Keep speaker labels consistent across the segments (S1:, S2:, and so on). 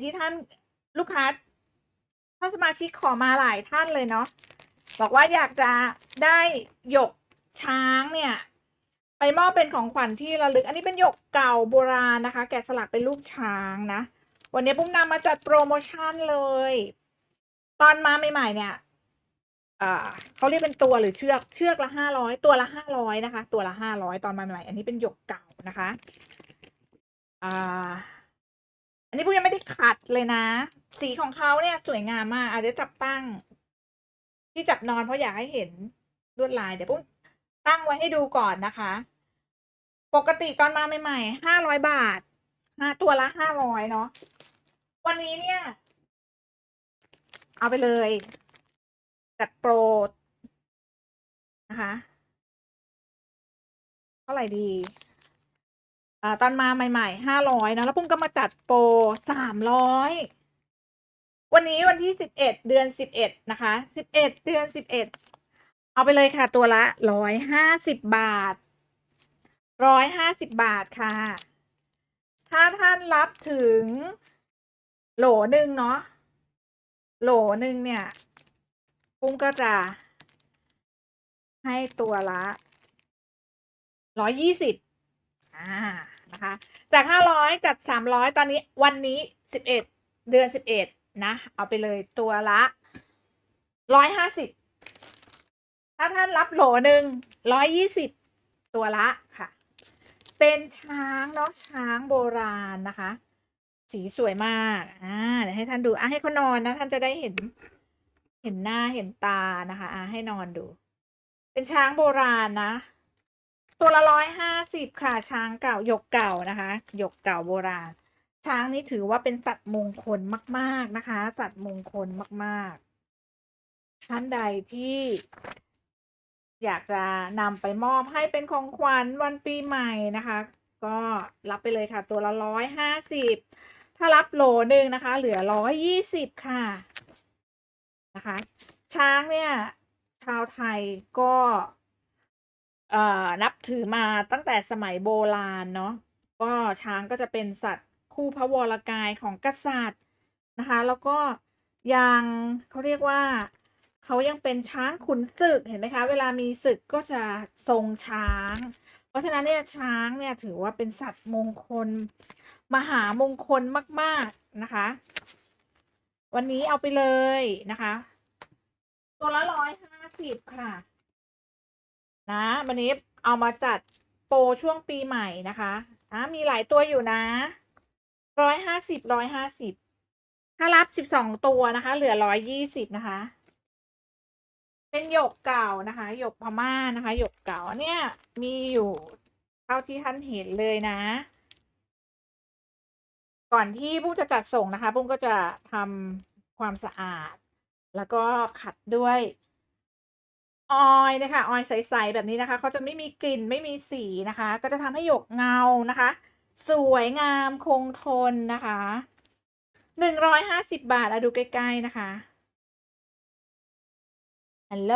S1: ที่ท่านลูกค้าท่านสมาชิกขอมาหลายท่านเลยเนาะบอกว่าอยากจะได้หยกช้างเนี่ย ไปมอบเป็นของขวัญที่ระลึก อันนี้เป็นหยกเก่าโบราณนะคะ แกะสลักเป็นรูปช้างนะ วันนี้ปุ้มนำมาจัดโปรโมชั่นเลย ตอนมาใหม่ๆเนี่ยเขาเรียกเป็นตัวหรือเชือกเชือกละห้าร้อยตัวละห้าร้อยนะคะ ตัวละห้าร้อยตอนมาใหม่ๆอันนี้เป็นหยกเก่านะคะ อ่า อันนี้ปุ้มยังไม่ได้ขัดเลยนะ สีของเขาเนี่ยสวยงามมากอาจจะจับตั้ง ที่จับนอนเพราะอยากให้เห็นลวดลายเดี๋ยวปุ้มตั้งไว้ให้ดูก่อนนะคะ ปกติตอนมาใหม่ๆห้าร้อยบาทห้าตัวละห้าร้อยเนาะวันนี้เนี่ย เอาไปเลยจัดโปรนะคะ เท่าไหร่ดี อ่าตอนมาใหม่ๆห้าร้อยนะ แล้วปุ้มก็มาจัดโปรสามร้อยวันนี้วันที่สิบเอ็ดเดือนสิบเอ็ดนะคะสิบเอ็ดเดือนสิบเอ็ดเอาไปเลยค่ะตัวละร้อยห้าสิบบาทร้อยห้าสิบบาทค่ะ ถ้าท่านรับถึง โหลหนึ่งเนาะโหลหนึ่งเนี่ยปุ้มก็จะ ให้ตัวละร้อยยี่สิบ อ่านะคะจากห้าร้อยจัดสามร้อยตอนนี้วันนี้สิบเอ็ดเดือนสิบเอ็ดนะ เอาไปเลยตัวละร้อยห้าสิบถ้าท่านรับโหลหนึ่งร้อยยี่สิบตัวละค่ะ เป็นช้างเนาะช้างโบราณนะคะ สีสวยมากอ่าเดี๋ยวให้ท่านดูอะให้เขานอนนะ ท่านจะได้เห็นเห็นหน้าเห็นตานะคะอะให้นอนดู เป็นช้างโบราณนะ ตัวละร้อยห้าสิบค่ะช้างเก่าหยกเก่านะคะหยกเก่าโบราณ ช้างนี้ถือว่าเป็นสัตว์มงคลมาก ๆนะคะ สัตว์มงคลมากๆ ท่านใดที่อยากจะนำไปมอบให้เป็นของขวัญวันปีใหม่นะคะ ก็รับไปเลยค่ะ ตัวละร้อยห้าสิบถ้ารับโหลหนึ่งนะคะ เหลือร้อยยี่สิบค่ะนะคะ ช้างเนี่ย ชาวไทยก็ เอ่อนับถือมาตั้งแต่สมัยโบราณเนาะก็ช้างก็จะเป็นสัตว์คู่พระวรกายของกษัตริย์นะคะ แล้วก็ยังเขาเรียกว่าเขายังเป็นช้างขุนศึกเห็นไหมคะ เวลามีศึกก็จะทรงช้าง เพราะฉะนั้นเนี่ยช้างเนี่ยถือว่าเป็นสัตว์มงคล มหามงคลมากๆนะคะ วันนี้เอาไปเลยนะคะ ตัวละร้อยห้าสิบค่ะ นะวันนี้เอามาจัดโปรช่วงปีใหม่นะคะอะมีหลายตัวอยู่นะร้อยห้าสิบร้อยห้าสิบถ้ารับสิบสองตัวนะคะ เหลือร้อยยี่สิบนะคะ เป็นหยกเก่านะคะหยกพม่านะคะหยกเก่าเนี่ยมีอยู่เท่าที่ท่านเห็นเลยนะ ก่อนที่ปุ้มจะจัดส่งนะคะปุ้มก็จะทำความสะอาด แล้วก็ขัดด้วย ออยล์นะคะออยล์ใสๆแบบนี้นะคะเขาจะไม่มีกลิ่นไม่มีสีนะคะ ก็จะทำให้หยกเงานะคะ สวยงามคงทนนะคะหนึ่งร้อยห้าสิบบาทอะดูใกล้ๆนะคะฮัลโหล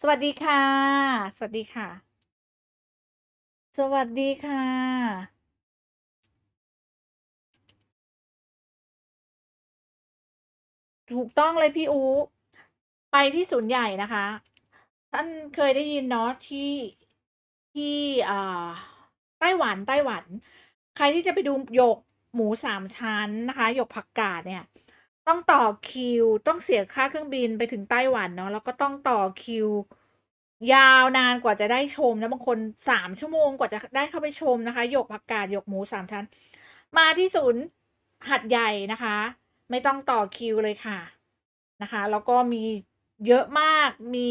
S1: สวัสดีค่ะ สวัสดีค่ะ สวัสดีค่ะ ถูกต้องเลยพี่อู ไปที่ศูนย์ใหญ่นะคะ ท่านเคยได้ยินเนาะที่ที่อ่าไต้หวันไต้หวัน ใครที่จะไปดูหยกหมูสามชั้นนะคะหยกผักกาดเนี่ย ต้องต่อคิวต้องเสียค่าเครื่องบินไปถึงไต้หวันเนาะแล้วก็ต้องต่อคิว ยาวนานกว่าจะได้ชมนะบางคนสามชั่วโมงกว่าจะได้เข้าไปชมนะคะหยกผักกาดหยกหมูสามชั้น มาที่ศูนย์หัดใหญ่นะคะ ไม่ต้องต่อคิวเลยค่ะนะคะ แล้วก็มี เยอะมากมี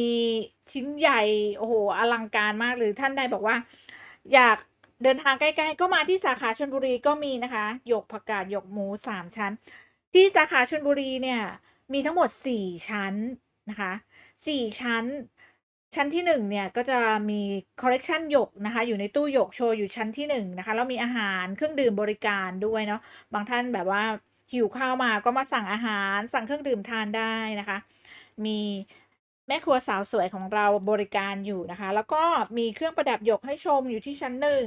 S1: ชิ้นใหญ่ โอ้โห อลังการมากหรือท่านใดบอกว่า อยากเดินทางใกล้ๆ ก็มาที่สาขาชลบุรีก็มีนะคะหยกผักกาดหยกหมูสามชั้น ที่สาขาชลบุรีเนี่ย มีทั้งหมดสี่ชั้นนะคะสี่ชั้น ชั้นที่หนึ่งเนี่ย ก็จะมีคอลเลกชันหยกนะคะ อยู่ในตู้หยกโชว์อยู่ชั้นที่หนึ่งนะคะแล้วมีอาหารเครื่องดื่มบริการด้วยเนาะบางท่านแบบว่าหิวข้าวมาก็มาสั่งอาหารสั่งเครื่องดื่มทานได้นะคะ มีแม่ครัวสาวสวยของเราบริการอยู่นะคะ แล้วก็มีเครื่องประดับหยกให้ชมอยู่ที่ชั้นหนึ่ง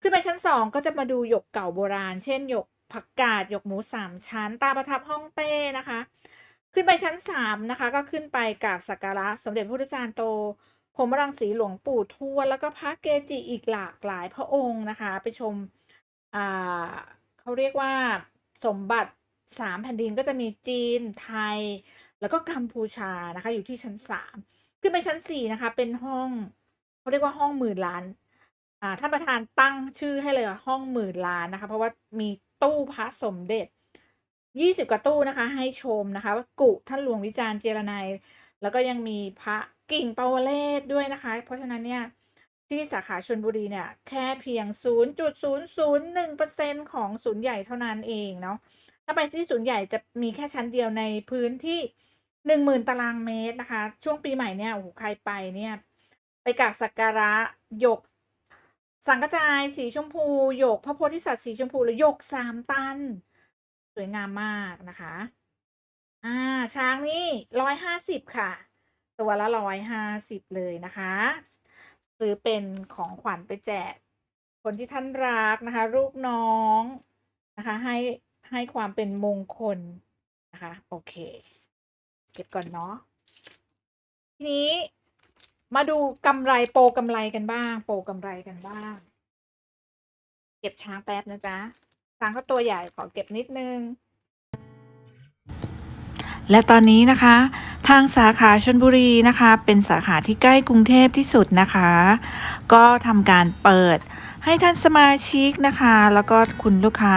S1: ขึ้นไปชั้นสองก็จะมาดูหยกเก่าโบราณ เช่นหยกผักกาดหยกหมูสามชั้น ตาประทับห้องเต้นะคะ ขึ้นไปชั้นสามนะคะ ก็ขึ้นไปกราบสักการะสมเด็จพระพุทธจารย์โตพรมรังสีหลวงปู่ทวดแล้วก็พระเกจิอีกหลากหลายพระองค์นะคะ ไปชมเขาเรียกว่าสมบัติ สามแผ่นดินก็จะมีจีนไทย แล้วก็กัมพูชานะคะ อยู่ที่ชั้นสามขึ้นไปชั้นสี่นะคะ เป็นห้องเขาเรียกว่าห้องหมื่นล้านอ่าท่านประธานตั้งชื่อให้เลยว่าห้องหมื่นล้านนะคะ เพราะว่ามีตู้พระสมเด็จยี่สิบกว่าตู้นะคะ ให้ชมนะคะ ว่ากุท่านหลวงวิจารณ์เจรนัยแล้วก็ยังมีพระกิ่งเปาวเลศด้วยนะคะ เพราะฉะนั้นเนี่ยที่สาขาชลบุรีเนี่ยแค่เพียง 0.001%ของศูนย์ใหญ่เท่านั้นเองเนาะ ถ้าไปที่ศูนย์ใหญ่จะมีแค่ชั้นเดียวในพื้นที่10,000ตารางเมตรนะคะ ช่วงปีใหม่เนี่ยโอ้โหใครไปเนี่ย ไปกราบสักการะหยก สังกจายสีชมพูหยกพระโพธิสัตว์สีชมพูหรือหยกสามตัน สวยงามมากนะคะอ่าช้างนี่ร้อยห้าสิบค่ะ ตัวละร้อยห้าสิบเลยนะคะซื้อเป็นของขวัญไปแจกคนที่ท่านรักนะคะลูกน้องนะคะให้ ให้ความเป็นมงคลนะคะโอเค เก็บก่อนเนาะทีนี้มาดูกำไรโปรกำไรกันบ้าง โปรกำไรกันบ้าง เก็บช้างแป๊บนะจ๊ะช้างเขาตัวใหญ่ขอเก็บนิดนึง
S2: และตอนนี้นะคะ ทางสาขาชนบุรีนะคะ เป็นสาขาที่ใกล้กรุงเทพที่สุดนะคะ ก็ทำการเปิดให้ท่านสมาชิกนะคะ แล้วก็คุณลูกค้า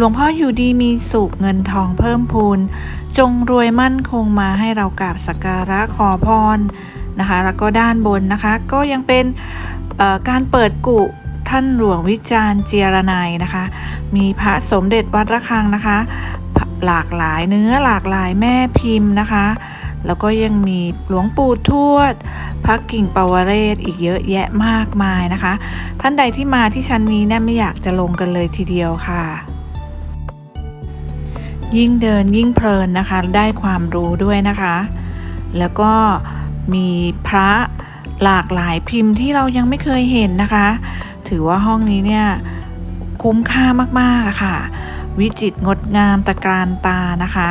S2: หลวงพ่ออยู่ดีมีสุขเงินทองเพิ่มพูน จงรวยมั่นคงมาให้เรากราบสักการะขอพรนะคะ แล้วก็ด้านบนนะคะ ก็ยังเป็นการเปิดกุท่านหลวงวิจารณ์เจียรนัยนะคะ มีพระสมเด็จวัดระฆังนะคะ หลากหลายเนื้อหลากหลายแม่พิมพ์นะคะ แล้วก็ยังมีหลวงปู่ทวด พระกิ่งปวเรศอีกเยอะแยะมากมายนะคะ ท่านใดที่มาที่ชั้นนี้เนี่ยไม่อยากจะลงกันเลยทีเดียวค่ะ ยิ่งเดินยิ่งเพลินนะคะ ได้ความรู้ด้วยนะคะ แล้วก็มีพระหลากหลายพิมพ์ที่เรายังไม่เคยเห็นนะคะ ถือว่าห้องนี้เนี่ยคุ้มค่ามากๆค่ะ วิจิตรงดงามตะการตานะคะ